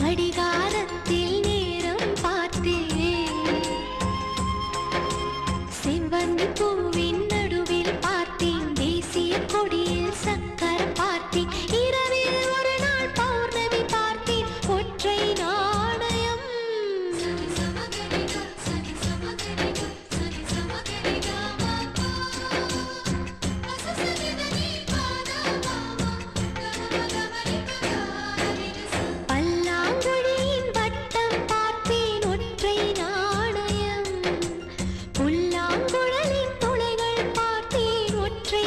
கடிகாரத்தில் நேரம் பார்த்தேன் செவ்வந்தி பூவின் நடுவில் பார்த்தேன். தேசிய கொடியில் சங்க